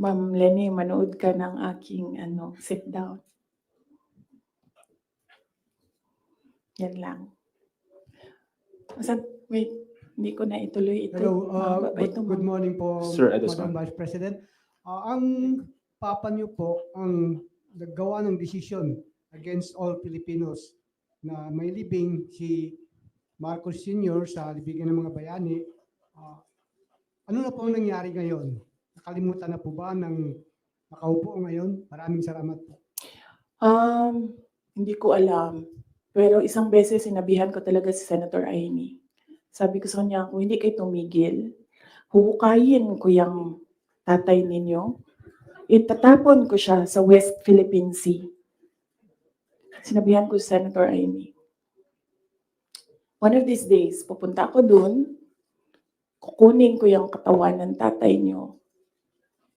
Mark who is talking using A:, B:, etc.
A: Ma'am Lenny, manood ka ng aking ano, sit down. Yan lang. Asa, wait, hindi ko na ituloy ito.
B: Hello, uh, good,
A: ito,
B: good
A: ma'am.
B: morning po,
C: Sir Edison.
B: Madam Vice President. Uh, ang papa niyo po ang naggawa ng desisyon against all Filipinos na may libing si Marcos Sr. sa libigan ng mga bayani. Uh, ano na po ang nangyari ngayon? Nakalimutan na po ba ng nakaupo ngayon? Maraming salamat po.
A: Um, hindi ko alam. Pero isang beses sinabihan ko talaga si Senator Amy. Sabi ko sa kanya, kung hindi kayo tumigil, huhukayin ko yung tatay ninyo. Itatapon ko siya sa West Philippine Sea. Sinabihan ko si Senator Amy. One of these days, pupunta ako dun, kukunin ko yung katawan ng tatay niyo,